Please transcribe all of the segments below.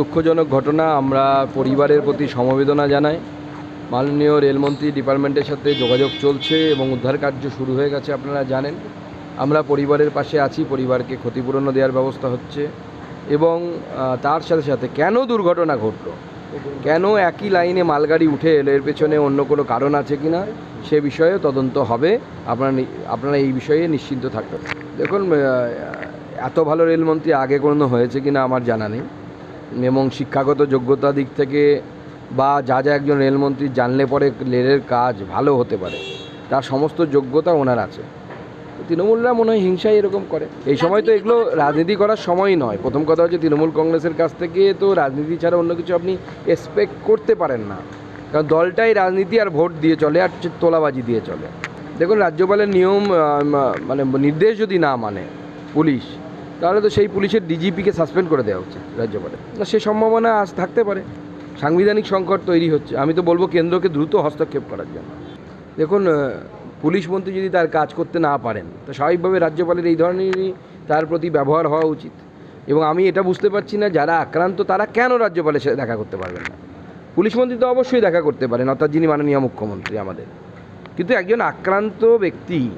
দুঃখজনক ঘটনা আমরা পরিবারের প্রতি সমবেদনা জানাই। মাননীয় রেলমন্ত্রী ডিপার্টমেন্টের সাথে যোগাযোগ চলছে এবং উদ্ধার কার্য শুরু হয়ে গেছে, আপনারা জানেন। আমরা পরিবারের পাশে আছি, পরিবারকে ক্ষতিপূরণও দেওয়ার ব্যবস্থা হচ্ছে এবং তার সাথে সাথে কেন দুর্ঘটনা ঘটলো? কেন একই লাইনে মালগাড়ি উঠে এলো? এর পেছনে অন্য কোনো কারণ আছে কি না সে বিষয়ে তদন্ত হবে। আপনারা আপনারা এই বিষয়ে নিশ্চিন্ত থাকবেন। দেখুন এত ভালো রেলমন্ত্রী আগে কোনো হয়েছে কি না আমার জানা নেই। এবং শিক্ষাগত যোগ্যতা দিক থেকে বা যা যা একজন রেলমন্ত্রী জানলে পরে রেলের কাজ ভালো হতে পারে তার সমস্ত যোগ্যতা ওনার আছে। তৃণমূলরা মনে হয় হিংসাই এরকম করে। এই সময় তো এগুলো রাজনীতি করার সময় নয়। প্রথম কথা হচ্ছে তৃণমূল কংগ্রেসের কাছ থেকে তো রাজনীতি ছাড়া অন্য কিছু আপনি এক্সপেক্ট করতে পারেন না। কারণ দলটাই রাজনীতি আর ভোট দিয়ে চলে আর তোলাবাজি দিয়ে চলে। দেখুন রাজ্যপালের নিয়ম মানে নির্দেশ যদি না মানে পুলিশ তাহলে তো সেই পুলিশের ডিজিপিকে সাসপেন্ড করে দেওয়া উচিত রাজ্যপালের। সে সম্ভাবনা আজ থাকতে পারে। সাংবিধানিক সংকট তৈরি হচ্ছে। আমি তো বলব কেন্দ্রকে দ্রুত হস্তক্ষেপ করার জন্য। দেখুন পুলিশ মন্ত্রী যদি তার কাজ করতে না পারেন, তো স্বাভাবিকভাবে রাজ্যপালের এই ধরনেরই তার প্রতি ব্যবহার হওয়া উচিত। এবং আমি এটা বুঝতে পারছি না, যারা আক্রান্ত, তারা কেন রাজ্যপালের সাথে দেখা করতে পারবেন না? পুলিশ মন্ত্রী তো অবশ্যই দেখা করতে পারেন, অর্থাৎ যিনি মাননীয় মুখ্যমন্ত্রী আমাদের। কিন্তু একজন আক্রান্ত ব্যক্তি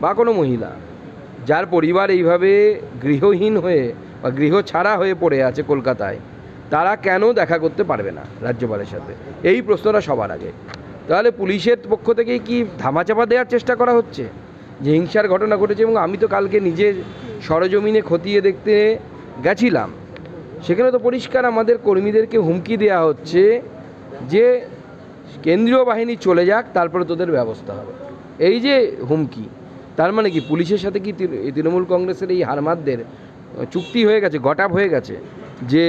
বা কোনো মহিলা যার পরিবার এইভাবে গৃহহীন হয়ে বা গৃহ ছাড়া হয়ে পড়ে আছে কলকাতায়, তারা কেন দেখা করতে পারবে না রাজ্যপালের সাথে? এই প্রশ্নটা সবার আগে। তাহলে পুলিশের পক্ষ থেকেই কি ধামাচাপা দেওয়ার চেষ্টা করা হচ্ছে? যে হিংসার ঘটনা ঘটেছে এবং আমি তো কালকে নিজে সরজমিনে খতিয়ে দেখতে গেছিলাম। সেখানে তো পরিষ্কার আমাদের কর্মীদেরকে হুমকি দেওয়া হচ্ছে যে কেন্দ্রীয় বাহিনী চলে যাক, তারপরে তোদের ব্যবস্থা হবে। এই যে হুমকি তার মানে কি? পুলিশের সাথে কি তৃণ- তৃণমূল কংগ্রেসের এই হারমাদদের চুক্তি হয়ে গেছে গটাপ হয়ে গেছে, যে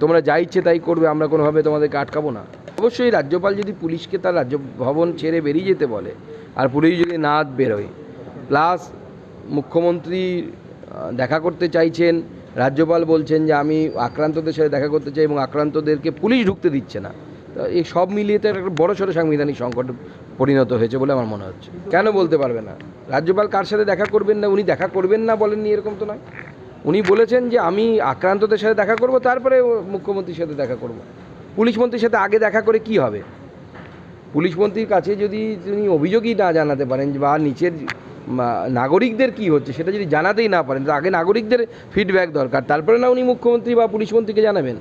তোমরা যা ইচ্ছে তাই করবে, আমরা কোনোভাবে তোমাদেরকে আটকাবো না? অবশ্যই রাজ্যপাল যদি পুলিশকে তার রাজ্য ভবন ছেড়ে বেরিয়ে যেতে বলে, আর পুলিশ যদি না বেরোয়, প্লাস মুখ্যমন্ত্রী দেখা করতে চাইছেন, রাজ্যপাল বলছেন যে আমি আক্রান্তদের সাথে দেখা করতে চাই এবং আক্রান্তদেরকে পুলিশ ঢুকতে দিচ্ছে না এই সব মিলিয়ে তো একটা বড় সড়ো সাংবিধানিক সংকট পরিণত হয়েছে বলে আমার মনে হচ্ছে। কেন বলতে পারবে না? রাজ্যপাল কার সাথে দেখা করবেন না? উনি দেখা করবেন না বলেননি এরকম তো নয়। উনি বলেছেন যে আমি আক্রান্তদের সাথে দেখা করব, তারপরে মুখ্যমন্ত্রীর সাথে দেখা করব। পুলিশ মন্ত্রীর সাথে আগে দেখা করে কি হবে? পুলিশ মন্ত্রীর কাছে যদি তিনি অভিযোগই না জানাতে পারেন বা নিচের নাগরিকদের কি হচ্ছে সেটা যদি জানাতেই না পারেন আগে নাগরিকদের ফিডব্যাক দরকার। তারপরে না উনি মুখ্যমন্ত্রী বা পুলিশ মন্ত্রীকে জানাবেন।